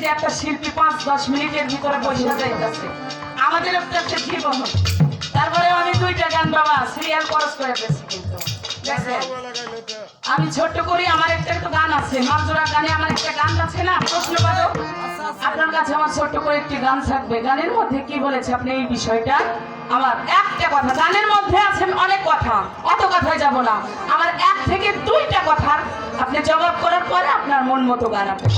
যে একটা শিল্পী পাঁচ, দশ মিনিটের ভিতরে বসে যাইতেছে। আমাদের একটা একটা জীবন। তারপরে আমি দুইটা গান বাবা সিরিয়াল খরচ করে কিন্তু। আমি ছোট্ট করি, আমার একটা একটু গান আছে। মালজোড়া গানে আমার একটা গান আছে না, প্রশ্ন পারো আপনার কাছে আমার ছোট্ট করে একটি গান থাকবে। গানের মধ্যে কি বলেছে আপনি এই বিষয়টা? আমার একটা কথা। গানের মধ্যে আছেন অনেক কথা। অত কথায় যাব না। আমার এক থেকে দুইটা কথার আপনি জবাব করার পরে আপনার মন মতো গান আপনি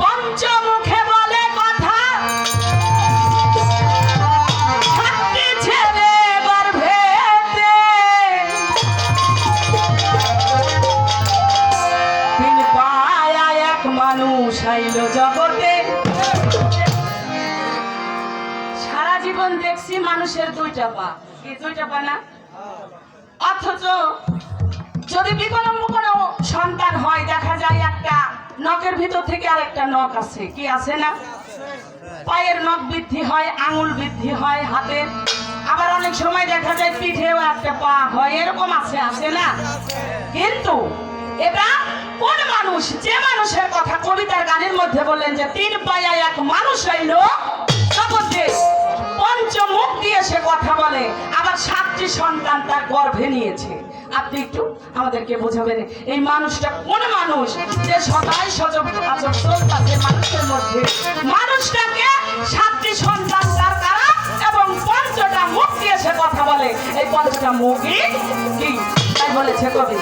পঞ্চমুখে বলে কথা। মানুষ আইল জগতে। সারা জীবন দেখছি মানুষের দুইটা পা। কি দুইটা পা না? অথচ যদি বিকলম্ব কোনো সন্তান হয়, দেখা যায় একটা নখের ভিতর থেকে আরেকটা নখ আছে। কি আছে না? পায়ের নখ বৃদ্ধি হয়, আঙুল বৃদ্ধি হয় হাতের আবার অনেক সময় দেখা যায় পিঠেও একটা পা হয়, এরকম আছে আছে না? কিন্তু এটা কোন মানুষ, যে মানুষের কথা কবিতার গানের মধ্যে বললেন যে, তিন পায়া এক মানুষ হইল জগতে পঞ্চমুখ দিয়ে সে কথা বলে। আবার সাতটি সন্তান তার গর্ভে নিয়েছে। আপনি একটু আমাদেরকে বোঝাবেন, এই মানুষটা কোন মানুষ? যে সদাই সজব মানুষের মধ্যে মানুষটাকে সাতটি সন্তান তার কারা এবং পঞ্চটা মুখ দিয়ে সে কথা বলে। এই পঞ্চটা মুখই কি? তাই বলেছে কবি।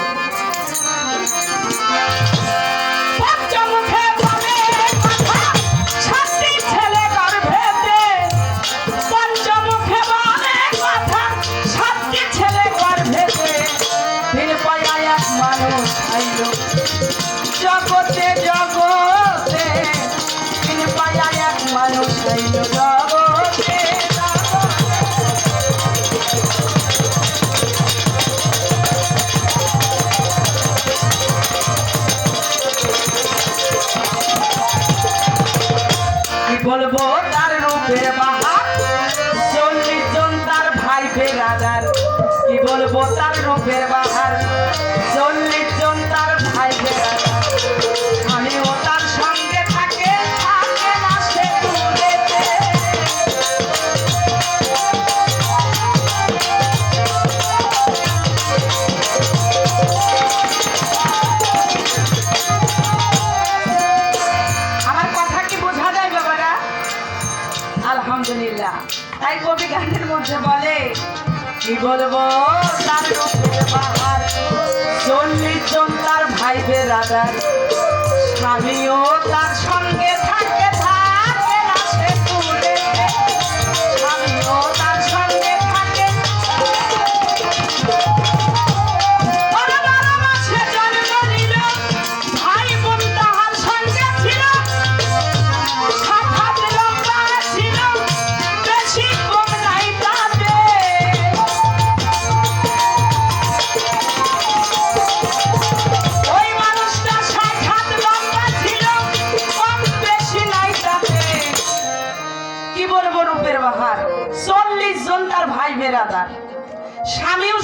মানুষ আইল জগতে জগতে আলহামদুলিল্লাহ তাই কবি গানের মধ্যে বলে, কি বলব? তার চল্লিশ জন তার ভাই বেরাদার স্বামীও তার সঙ্গে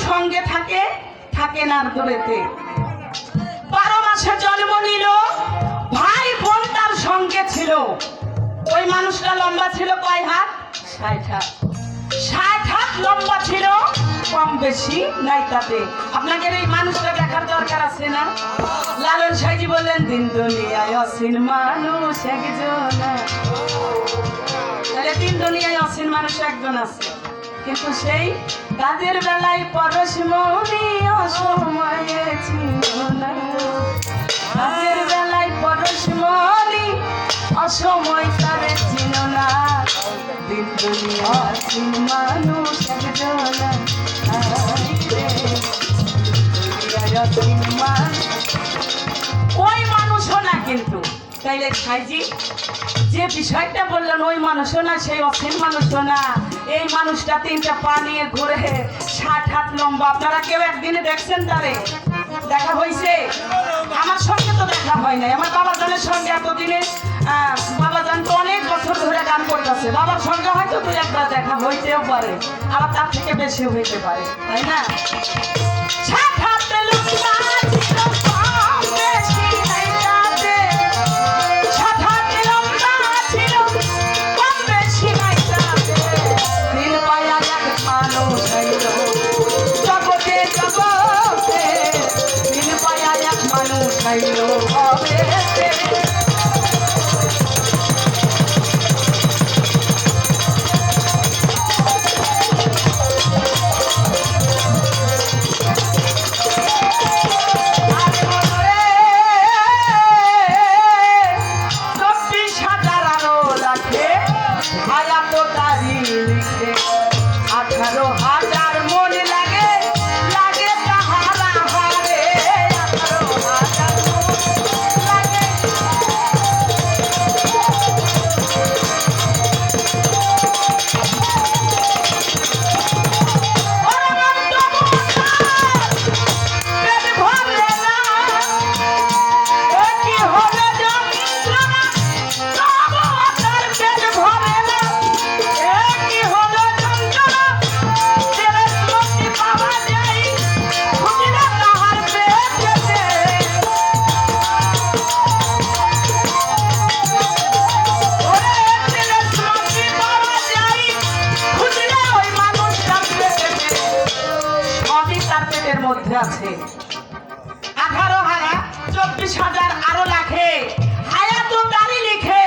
সঙ্গে থাকে থাকে না দূরেতে। বারো মাসে জন্ম নিল, ভাই বোন তার সঙ্গে ছিল। ওই মানুষটা লম্বা ছিল কয় হাত? ষাট হাত। ষাট হাত লম্বা ছিল, কম বেশি নাই তাতে। আপনাকে এই মানুষটা দেখার দরকার আছে না? লালন সাইজি বললেন, দিন দুনিয়ায় অসীন মানুষ একজন তাহলে তিন দুনিয়ায় অসীন মানুষ একজন আছে। কিন্তু সেই কাজের বেলায় পরশ মৌনি অসময়ে ছিল না? বেলায় পরশ অসময় তারে ছিল না? না কিন্তু? তাইলে সাইজি। যে বিষয়টা বললেন, ওই মানুষও না, সেই অসীম মানুষও না। এই মানুষটা তিনটা পা নিয়ে ঘুরে ষাট হাত লম্বা। আপনারা কেউ একদিনে দেখছেন তারে? দেখা হয়েছে আমার সঙ্গে তো দেখা হয় নাই। আমার বাবা জানের সঙ্গে এতদিনে বাবা জান তো অনেক বছর ধরে গান করতেছে। বাবার সঙ্গে হয়তো দু একবার দেখা হইতেও পারে। আবার তার থেকে বেশি হইতে পারে। তাই না? ষাট হাত আছে। আঠারো হাজার চব্বিশ হাজার আরও লাখে হায়াত তারি লিখে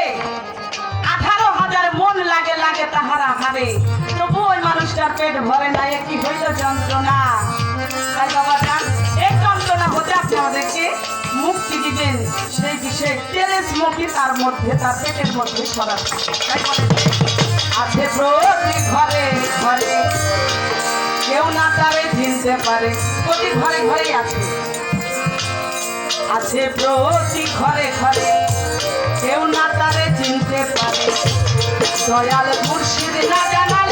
আঠারো হাজার মন লাগে লাগে তাহারা হারে। তবু ওই মানুষটার পেট ভরে না কি হইল যন্ত্রণা? তাই যন্ত্রণা হতে আপনি আমাদেরকে মুক্তি দিবেন। সেই বিষয়ে তেরেস মুখী তার মধ্যে তার পেটের মধ্যে যে, আছে প্রতি ঘরে ঘরে কেউ না তারে চিনতে পারে, প্রতি ঘরে ঘরে আছে। আছে প্রতি ঘরে ঘরে কেউ না তারে চিনতে পারে। দয়াল মুর্শিদ না জানালে